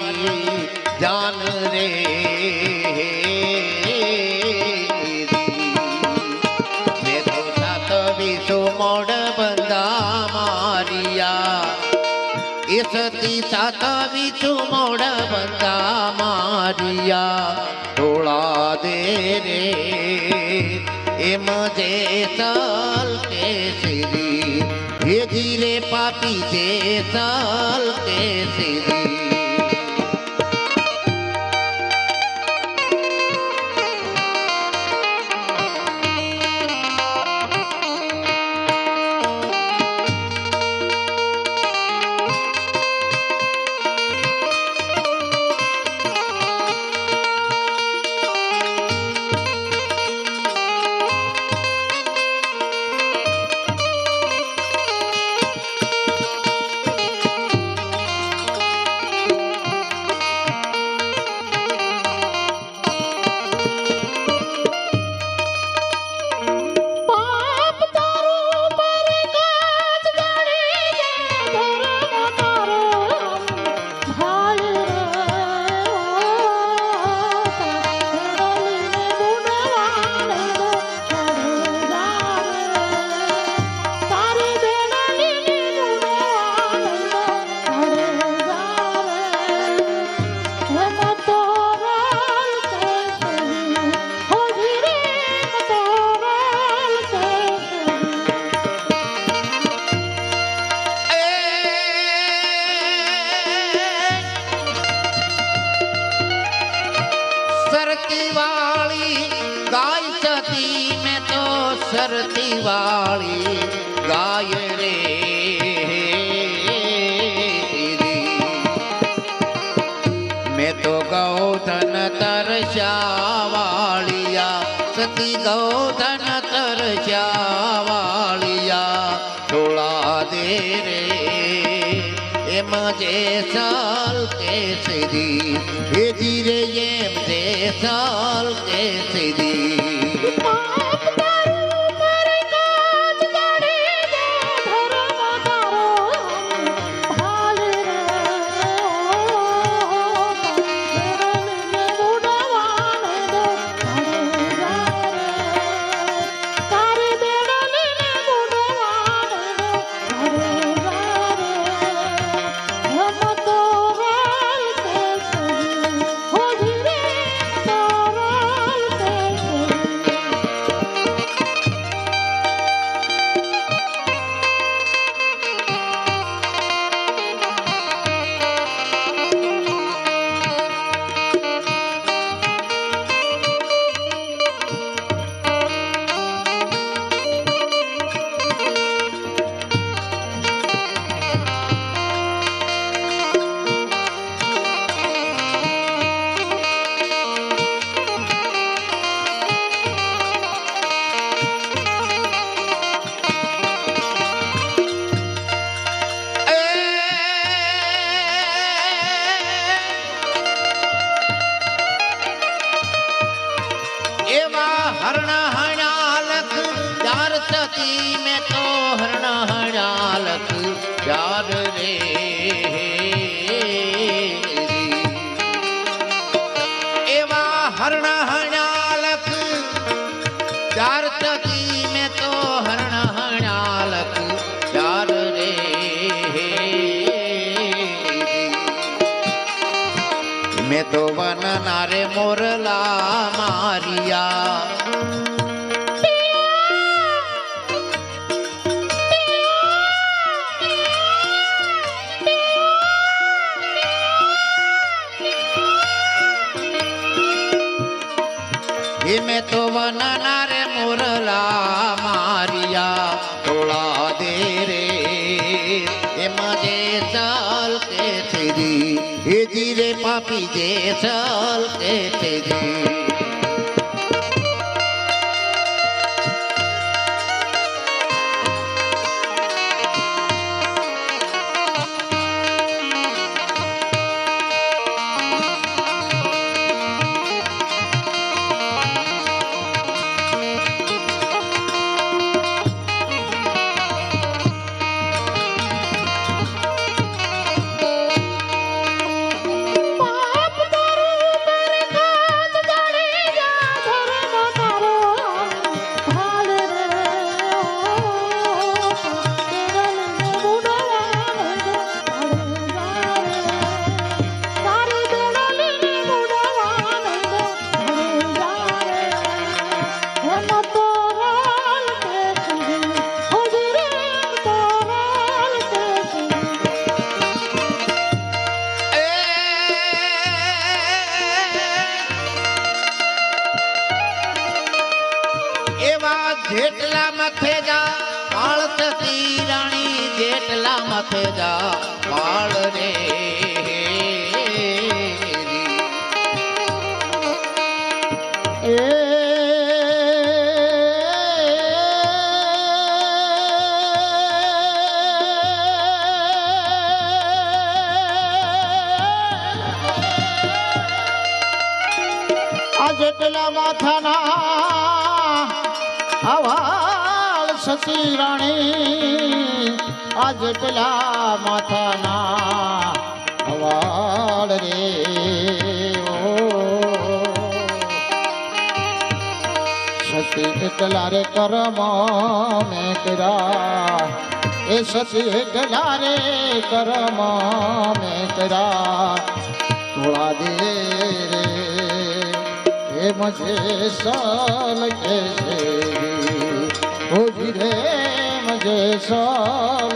મારી જાન રે મોડ બંધા મારિયા. એસતી સાતા બીજું મોડ બંધા મારિયા. ઢોળા દે રે, એમ જે સાલ કે શ્રી. હે ધીરે પાપી જે સાલ કે શ્રી. તી ગૌધન તરસ્યા વાળિયા ઢોળા દે રે. એમાં જે સાલ કે સીધી એ ધીરે એમ જે સાલ કે સીધી પાપી જે ચાલ કે તે મથે જા બાળ રે. આ જેટલા માથાના આવાળ સતી રાણી આ જેટલા માથાના આવાળ રે. ઓ સતી એટલા રે કરમ મેં કર્યા. એ સતી એટલા રે કરમ મેં કર્યા. થોડા દે રે એ મજે સલ કે છે. હોજી રે મજે સાલ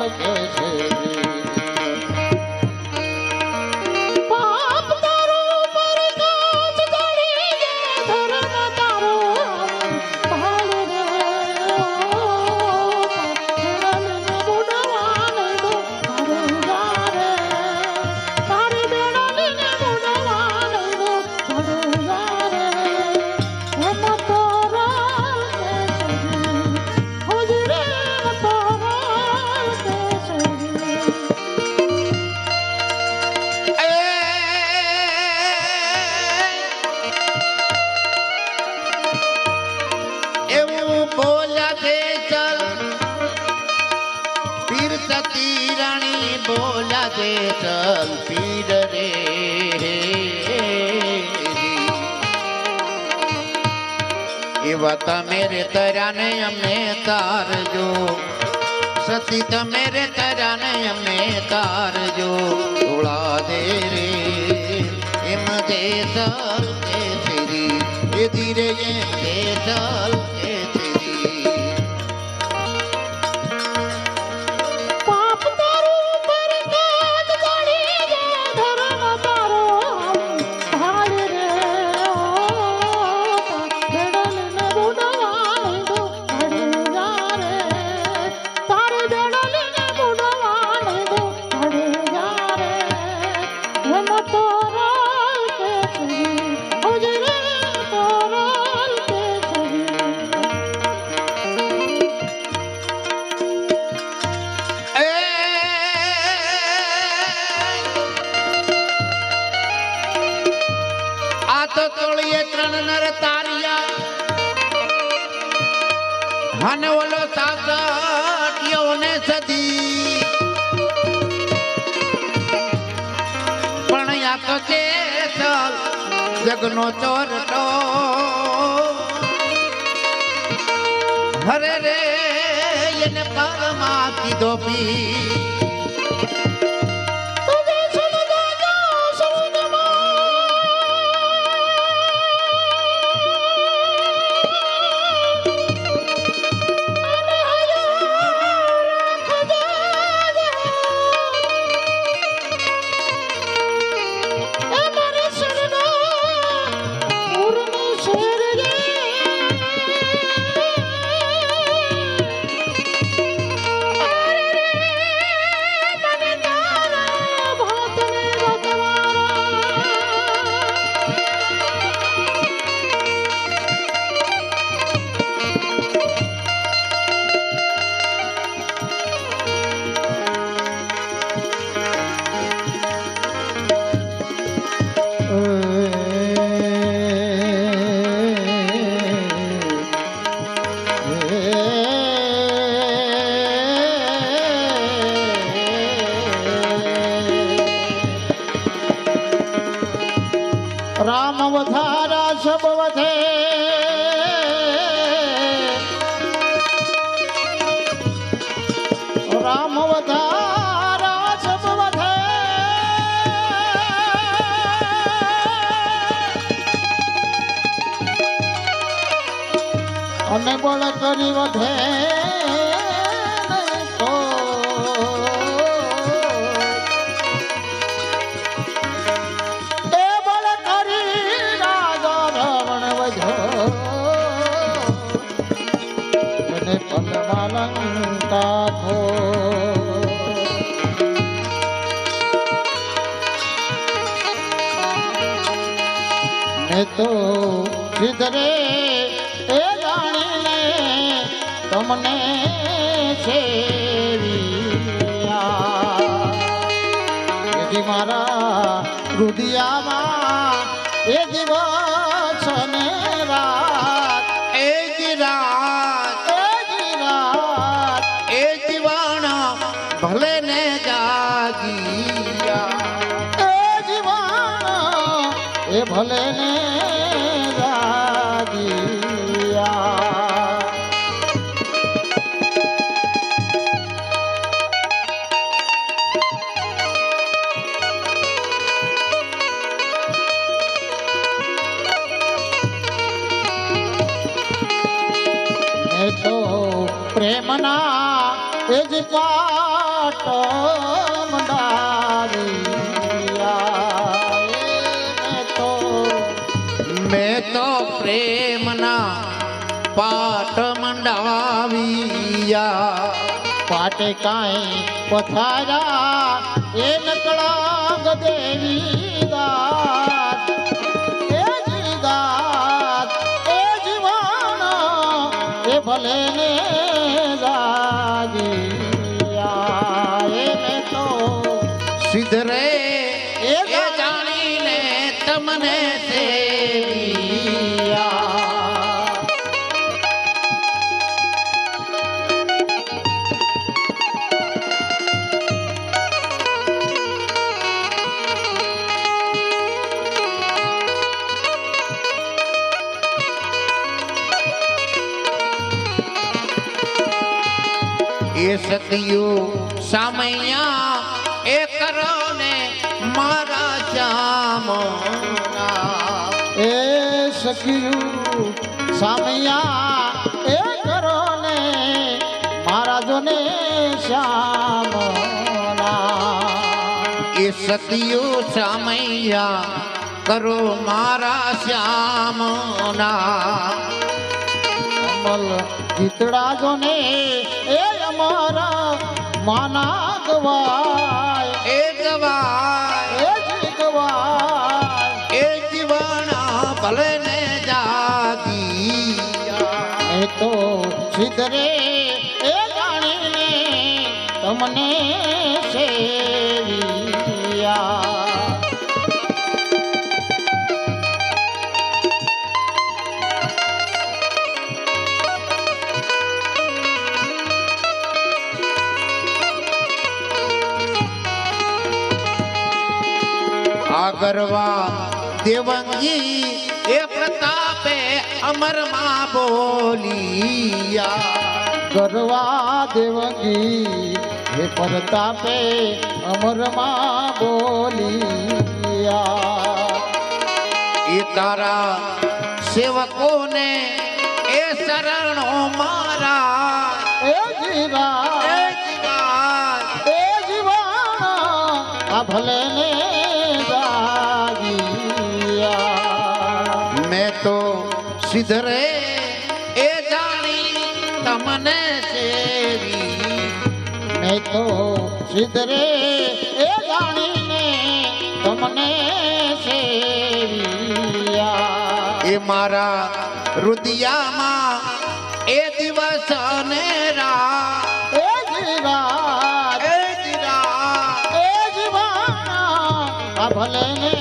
તારજો સતી તમે રે તર્યાને અમે તારજો. ધોળા દે રે, એમ દે ચલ કે ફેરી. એ ધીરે એમ દે તો ચલ જગનો ચોરટો હરે રે એને પરમા કીધો પી. અને બળ કરી વધે તો. એ તમને સેવિયા મારા રુદિયામાં એ દિવસ પ્રેમના એ જ પાટ તો, મેં તો પ્રેમના પાટ મંડાવ્યા. પાટે કાંઈ પથારા, એ નકળા દેવી એ સતિયું સામૈયા એ કરો ને મારા શ્યામના એ સખિયું સામૈયા એ કરો ને મહારાજોને શ્યામના એ સતિયું સામૈયા કરો મારા શ્યામના અમલ જો ને એ અમારા માના ગવાય એ ગવાય એ જ ગવાય. એ જીવાણા ભલે ને જાગી એ તો સિદ્ધરે એ જાણીને તમને સેવિયા આગરવા દેવંગી એ પ્રતાપે અમરમાં બોલિયા. ગરવા દેવગી હે અમરમાં બોલિયા. એ તારા સેવકોને એ શરણો મારા. એ જીવા. એ જીવા. એ જીવાના આ ભલે સિદ્ધરે એ જાણી તમને સેવી મેં તો સિદ્ધરે એ જાણીને તમને એ મારા રુદિયામાં એ દિવસ ને રાત. એ જીવા એ જ એ જીવાના ભલે ને